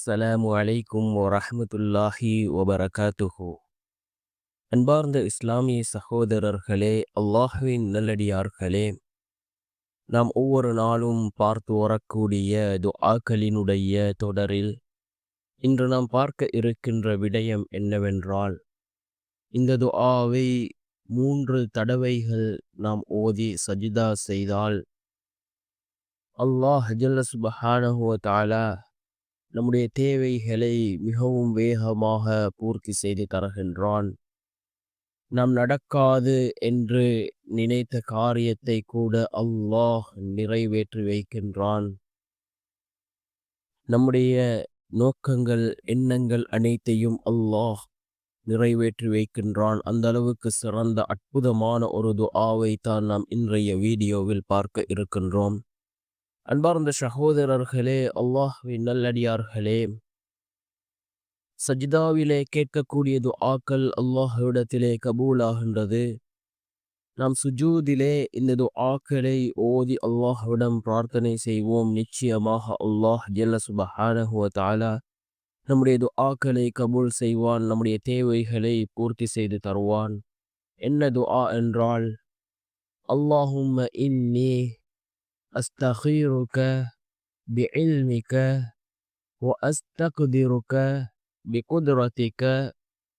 அஸ்ஸலாமு அலைக்கும் வரஹ்மத்துல்லாஹி வபரகாத்துஹு. அன்பார்ந்த இஸ்லாமிய சகோதரர்களே அல்லாஹுவின் நல்லடியார்களே நாம் ஒவ்வொரு நாளும் பார்த்து வரக்கூடிய துஆக்களினுடைய தொடரில் இன்று நாம் பார்க்க இருக்கின்ற விடயம் என்னவென்றால் இந்த துஆவை மூன்று தடவைகள் நாம் ஓதி சஜிதா செய்தால் அல்லாஹ் ஜல்ல சுபஹானஹு தாலா நம்முடைய தேவைகளை மிகவும் வேகமாக பூர்த்தி செய்து தருகின்றான். நாம் நடக்காது என்று நினைத்த காரியத்தை கூட அல்லாஹ் நிறைவேற்றி வைக்கின்றான். நம்முடைய நோக்கங்கள் எண்ணங்கள் அனைத்தையும் அல்லாஹ் நிறைவேற்றி வைக்கின்றான். அந்த அளவுக்கு சிறந்த அற்புதமான ஒரு துஆவை தான் நாம் இன்றைய வீடியோவில் பார்க்க இருக்கின்றோம். அன்பார்ந்த சகோதரர்களே அல்லாஹ்வின் நல்லடியார்களே. சஜிதாவிலே கேட்கக்கூடியது ஆக்கள் அல்லாஹ்விடத்திலே கபூலாகின்றது. நாம் சுஜூதிலே இந்த ஆக்களை ஓதி அல்லாஹ்விடம் பிரார்த்தனை செய்வோம். நிச்சயமாக அல்லாஹ் ஜல்ல சுபஹானஹு வ நம்முடைய துஆக்களை கபூல் செய்வான். நம்முடைய தேவைகளை பூர்த்தி செய்து தருவான். என்ன துஆ என்றால் அல்லாஹும் இன்னி أستخيرك بعلمك وأستقدرك بقدرتك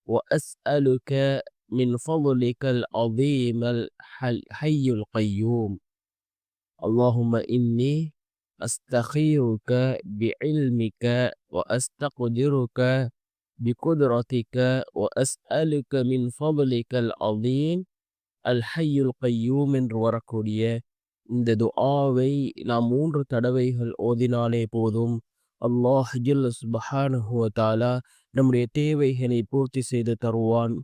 وأسألك من فضلك العظيم الحي القيوم. اللهم إني أستخيرك بعلمك وأستقدرك بقدرتك وأسألك من فضلك العظيم الحي القيوم. وركوريا இந்த துஆவை நாம் மூன்று தடவைகள் ஓதினாலே போதும். அல்லாஹ் ஜில் நம்முடைய தேவைகளை பூர்த்தி செய்து தருவான்.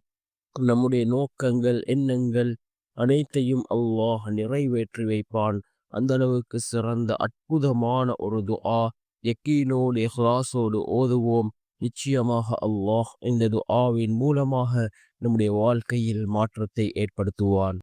நம்முடைய நோக்கங்கள் எண்ணங்கள் அனைத்தையும் அல்லாஹ் நிறைவேற்றி வைப்பான். அந்த அளவுக்கு சிறந்த அற்புதமான ஒரு துஆ. யக்கீனோடு இஹ்லாஸோடு ஓதுவோம். நிச்சயமாக அல்லாஹ் இந்த துஆவின் மூலமாக நம்முடைய வாழ்க்கையில் மாற்றத்தை ஏற்படுத்துவான்.